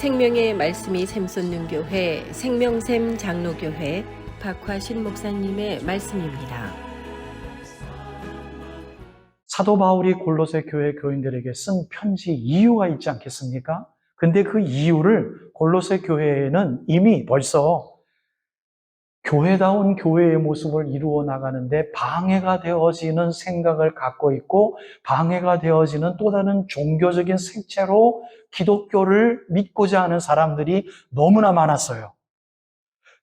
생명의 말씀이 샘솟는 교회 생명샘 장로교회 박화신 목사님의 말씀입니다. 사도 바울이 골로새 교회 교인들에게 쓴 편지 이유가 있지 않겠습니까? 근데 그 이유를 골로새 교회에는 이미 벌써 교회다운 교회의 모습을 이루어 나가는데 방해가 되어지는 생각을 갖고 있고 방해가 되어지는 또 다른 종교적인 색채로 기독교를 믿고자 하는 사람들이 너무나 많았어요.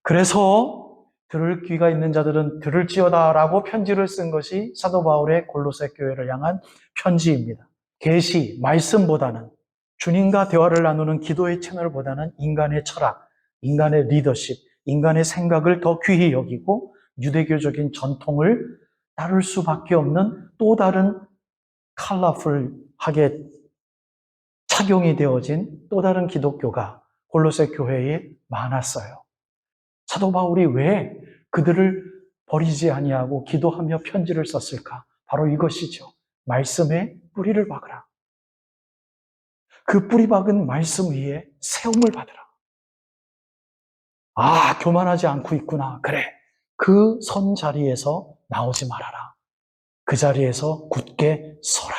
그래서 들을 귀가 있는 자들은 들을지어다라고 편지를 쓴 것이 사도 바울의 골로새 교회를 향한 편지입니다. 계시 말씀보다는 주님과 대화를 나누는 기도의 채널보다는 인간의 철학, 인간의 리더십, 인간의 생각을 더 귀히 여기고 유대교적인 전통을 따를 수밖에 없는 또 다른 컬러풀하게 착용이 되어진 또 다른 기독교가 골로새 교회에 많았어요. 사도 바울이 왜 그들을 버리지 아니하고 기도하며 편지를 썼을까? 바로 이것이죠. 말씀에 뿌리를 박으라. 그 뿌리 박은 말씀 위에 세움을 받으라. 아, 교만하지 않고 있구나. 그래. 그 선 자리에서 나오지 말아라. 그 자리에서 굳게 서라.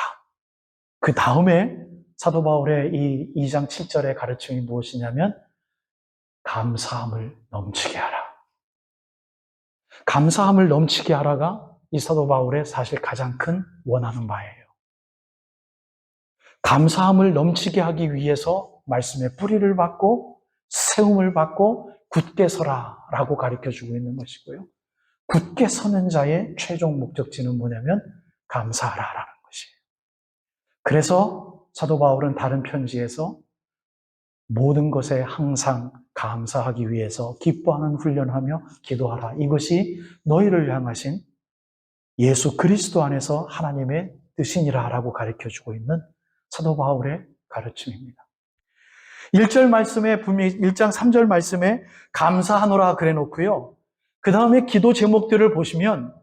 그 다음에 사도 바울의 이 2장 7절의 가르침이 무엇이냐면 감사함을 넘치게 하라. 감사함을 넘치게 하라가 이 사도 바울의 사실 가장 큰 원하는 바예요. 감사함을 넘치게 하기 위해서 말씀의 뿌리를 받고 세움을 받고 굳게 서라 라고 가르쳐 주고 있는 것이고요. 굳게 서는 자의 최종 목적지는 뭐냐면 감사하라 라는 것이에요. 그래서 사도 바울은 다른 편지에서 모든 것에 항상 감사하기 위해서 기뻐하는 훈련하며 기도하라. 이것이 너희를 향하신 예수 그리스도 안에서 하나님의 뜻이니라 라고 가르쳐 주고 있는 사도 바울의 가르침입니다. 1절 말씀에 분명히 1장 3절 말씀에 감사하노라 그래 놓고요. 그 다음에 기도 제목들을 보시면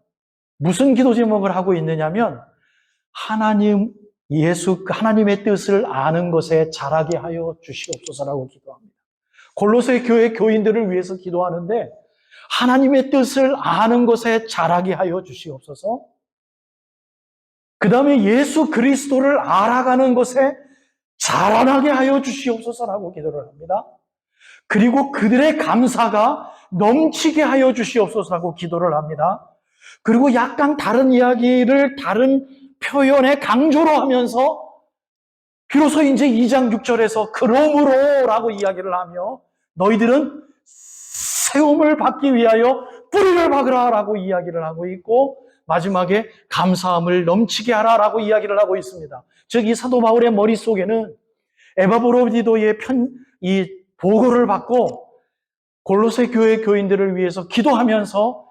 무슨 기도 제목을 하고 있느냐면 하나님 예수 하나님의 뜻을 아는 것에 자라게 하여 주시옵소서라고 기도합니다. 골로새 교회 교인들을 위해서 기도하는데 하나님의 뜻을 아는 것에 자라게 하여 주시옵소서. 그 다음에 예수 그리스도를 알아가는 것에 자라나게 하여 주시옵소서라고 기도를 합니다. 그리고 그들의 감사가 넘치게 하여 주시옵소서라고 기도를 합니다. 그리고 약간 다른 이야기를 다른 표현에 강조로 하면서 비로소 이제 2장 6절에서 그러므로 라고 이야기를 하며 너희들은 세움을 받기 위하여 뿌리를 박으라 라고 이야기를 하고 있고 마지막에 감사함을 넘치게 하라 라고 이야기를 하고 있습니다. 즉 이 사도 바울의 머릿속에는 에바브로디도의 편, 이 보고를 받고 골로새 교회 교인들을 위해서 기도하면서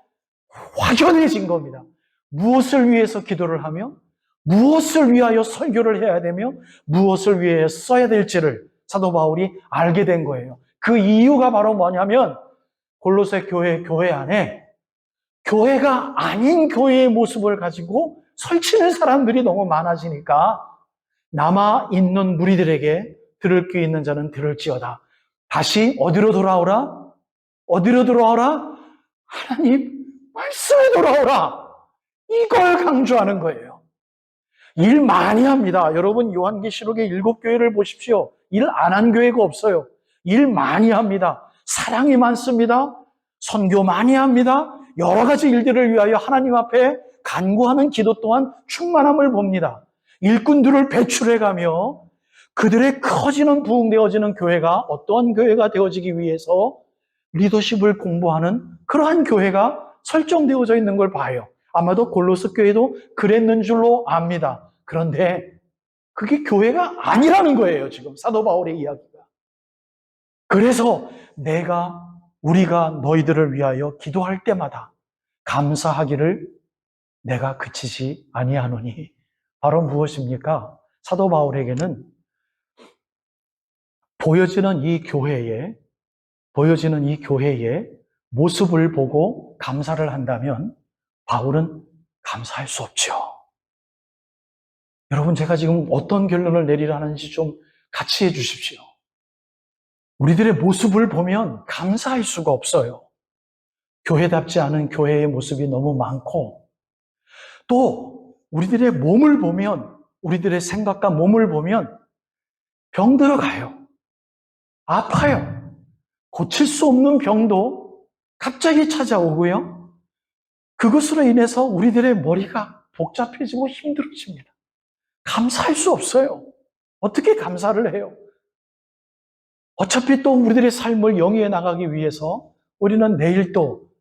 확연해진 겁니다. 무엇을 위해서 기도를 하며 무엇을 위하여 설교를 해야 되며 무엇을 위해 써야 될지를 사도 바울이 알게 된 거예요. 그 이유가 바로 뭐냐면 골로새 교회 교회 안에 교회가 아닌 교회의 모습을 가지고 설치는 사람들이 너무 많아지니까 남아 있는 무리들에게 들을 귀 있는 자는 들을지어다. 다시 어디로 돌아오라? 어디로 돌아오라? 하나님 말씀에 돌아오라. 이걸 강조하는 거예요. 일 많이 합니다. 여러분 요한계시록의 일곱 교회를 보십시오. 일 안 한 교회가 없어요. 일 많이 합니다. 사랑이 많습니다. 선교 많이 합니다. 여러 가지 일들을 위하여 하나님 앞에 간구하는 기도 또한 충만함을 봅니다. 일꾼들을 배출해가며 그들의 커지는 부흥되어지는 교회가 어떠한 교회가 되어지기 위해서 리더십을 공부하는 그러한 교회가 설정되어져 있는 걸 봐요. 아마도 골로스 교회도 그랬는 줄로 압니다. 그런데 그게 교회가 아니라는 거예요, 지금 사도 바울의 이야기가. 그래서 내가 우리가 너희들을 위하여 기도할 때마다 감사하기를 내가 그치지 아니하노니 바로 무엇입니까? 사도 바울에게는 보여지는 이 교회에 보여지는 이 교회의 모습을 보고 감사를 한다면 바울은 감사할 수 없죠. 여러분 제가 지금 어떤 결론을 내리라는지 좀 같이 해 주십시오. 우리들의 모습을 보면 감사할 수가 없어요. 교회답지 않은 교회의 모습이 너무 많고, 또 우리들의 몸을 보면, 우리들의 생각과 몸을 보면 병 들어 가요. 아파요. 고칠 수 없는 병도 갑자기 찾아오고요. 그것으로 인해서 우리들의 머리가 복잡해지고 힘들어집니다. 감사할 수 없어요. 어떻게 감사를 해요? 어차피 또 우리들의 삶을 영위해 나가기 위해서 우리는 내일 또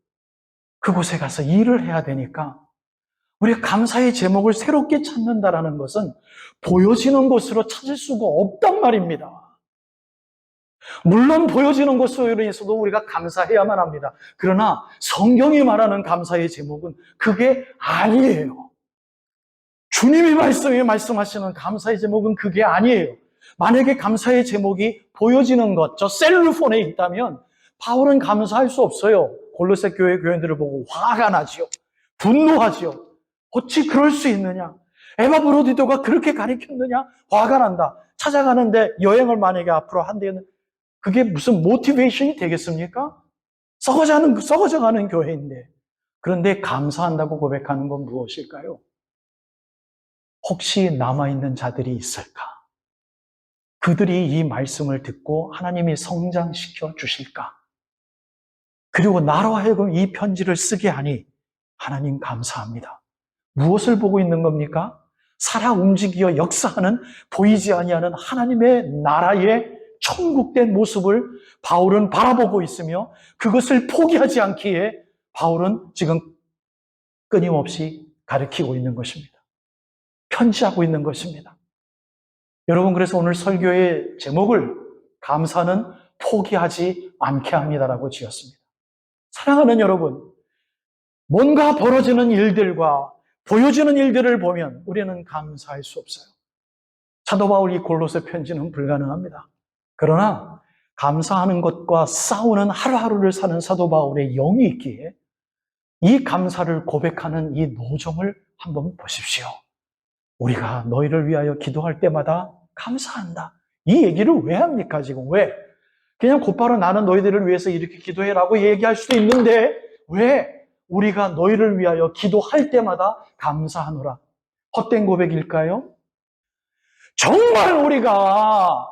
그곳에 가서 일을 해야 되니까 우리가 감사의 제목을 새롭게 찾는다라는 것은 보여지는 것으로 찾을 수가 없단 말입니다. 물론 보여지는 것으로 인해서도 우리가 감사해야만 합니다. 그러나 성경이 말하는 감사의 제목은 그게 아니에요. 주님이 말씀에 말씀하시는 감사의 제목은 그게 아니에요. 만약에 감사의 제목이 보여지는 것, 저 셀루폰에 있다면 바울은 감사할 수 없어요. 골로새 교회 교인들을 보고 화가 나지요. 분노하지요. 어찌 그럴 수 있느냐? 에바 브로디도가 그렇게 가리켰느냐? 화가 난다. 찾아가는데 여행을 만약에 앞으로 한다면 그게 무슨 모티베이션이 되겠습니까? 썩어가는, 썩어져가는 교회인데. 그런데 감사한다고 고백하는 건 무엇일까요? 혹시 남아있는 자들이 있을까? 그들이 이 말씀을 듣고 하나님이 성장시켜 주실까? 그리고 나로 하여금 이 편지를 쓰게 하니 하나님 감사합니다. 무엇을 보고 있는 겁니까? 살아 움직여 역사하는 보이지 아니하는 하나님의 나라의 천국된 모습을 바울은 바라보고 있으며 그것을 포기하지 않기에 바울은 지금 끊임없이 가르치고 있는 것입니다. 편지하고 있는 것입니다. 여러분, 그래서 오늘 설교의 제목을 감사는 포기하지 않게 합니다라고 지었습니다. 사랑하는 여러분, 뭔가 벌어지는 일들과 보여지는 일들을 보면 우리는 감사할 수 없어요. 사도 바울 이 골로새 편지는 불가능합니다. 그러나 감사하는 것과 싸우는 하루하루를 사는 사도 바울의 영이 있기에 이 감사를 고백하는 이 노정을 한번 보십시오. 우리가 너희를 위하여 기도할 때마다 감사한다. 이 얘기를 왜 합니까, 지금? 왜? 그냥 곧바로 나는 너희들을 위해서 이렇게 기도해라고 얘기할 수도 있는데, 왜 우리가 너희를 위하여 기도할 때마다 감사하노라? 헛된 고백일까요? 정말 우리가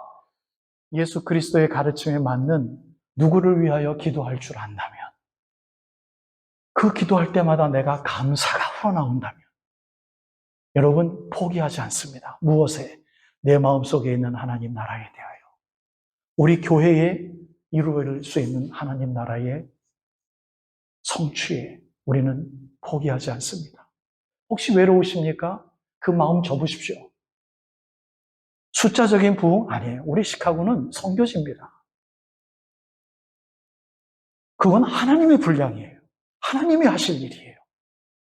예수 그리스도의 가르침에 맞는 누구를 위하여 기도할 줄 안다면, 그 기도할 때마다 내가 감사가 흘러나온다면, 여러분 포기하지 않습니다. 무엇에? 내 마음 속에 있는 하나님 나라에 대하여. 우리 교회에 이루어질 수 있는 하나님 나라의 성취에 우리는 포기하지 않습니다. 혹시 외로우십니까? 그 마음 접으십시오. 숫자적인 부흥 아니에요. 우리 시카고는 성교지입니다. 그건 하나님의 분량이에요. 하나님이 하실 일이에요.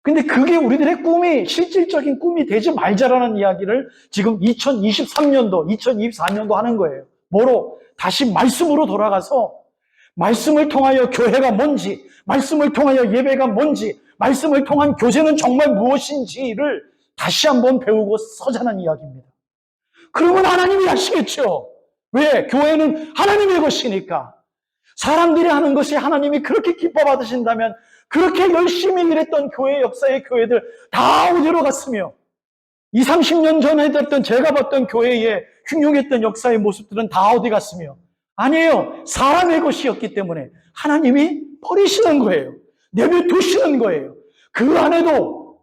근데 그게 우리들의 꿈이 실질적인 꿈이 되지 말자라는 이야기를 지금 2023년도, 2024년도 하는 거예요. 뭐로? 다시 말씀으로 돌아가서 말씀을 통하여 교회가 뭔지, 말씀을 통하여 예배가 뭔지, 말씀을 통한 교제는 정말 무엇인지를 다시 한번 배우고 서자는 이야기입니다. 그러면 하나님이 하시겠죠. 왜? 교회는 하나님의 것이니까. 사람들이 하는 것이 하나님이 그렇게 기뻐 받으신다면 그렇게 열심히 일했던 교회 역사의 교회들 다 어디로 갔으며 2, 30년 전에 됐던 제가 봤던 교회의 흉흉했던 역사의 모습들은 다 어디 갔으며 아니에요. 사람의 것이었기 때문에 하나님이 버리시는 거예요. 내버두시는 거예요. 그 안에도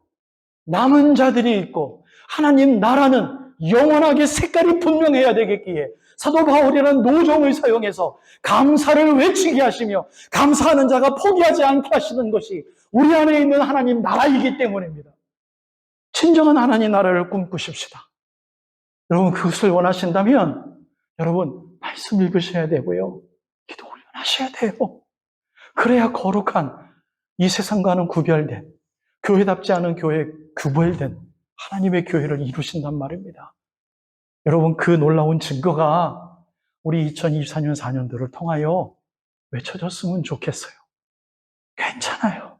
남은 자들이 있고 하나님 나라는 영원하게 색깔이 분명해야 되겠기에 사도 바울이라는 노정을 사용해서 감사를 외치게 하시며 감사하는 자가 포기하지 않게 하시는 것이 우리 안에 있는 하나님 나라이기 때문입니다. 진정한 하나님 나라를 꿈꾸십시다. 여러분 그것을 원하신다면 여러분 말씀 읽으셔야 되고요. 기도 훈련하셔야 돼요. 그래야 거룩한 이 세상과는 구별된 교회답지 않은 교회 구별된 하나님의 교회를 이루신단 말입니다. 여러분 그 놀라운 증거가 우리 2024년 4년도를 통하여 외쳐졌으면 좋겠어요. 괜찮아요.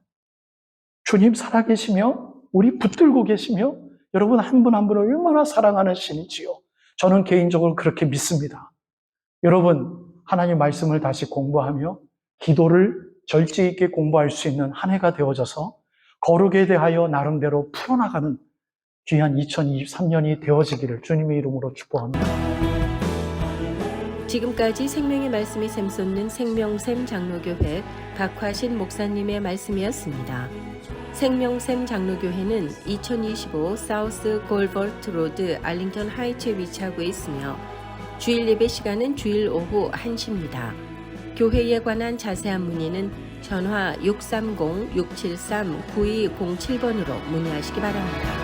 주님 살아계시며 우리 붙들고 계시며 여러분 한 분한 분을 얼마나 사랑하는 신이지요. 저는 개인적으로 그렇게 믿습니다. 여러분 하나님 말씀을 다시 공부하며 기도를 절제 있게 공부할 수 있는 한 해가 되어져서 거룩에 대하여 나름대로 풀어나가는 귀한 2023년이 되어지기를 주님의 이름으로 축복합니다. 지금까지 생명의 말씀이 샘솟는 생명샘 장로교회 박화신 목사님의 말씀이었습니다. 생명샘 장로교회는 2025 사우스 골버트 로드 알링턴 하이츠에 위치하고 있으며 주일 예배 시간은 주일 오후 1시입니다. 교회에 관한 자세한 문의는 전화 630-673-9207번으로 문의하시기 바랍니다.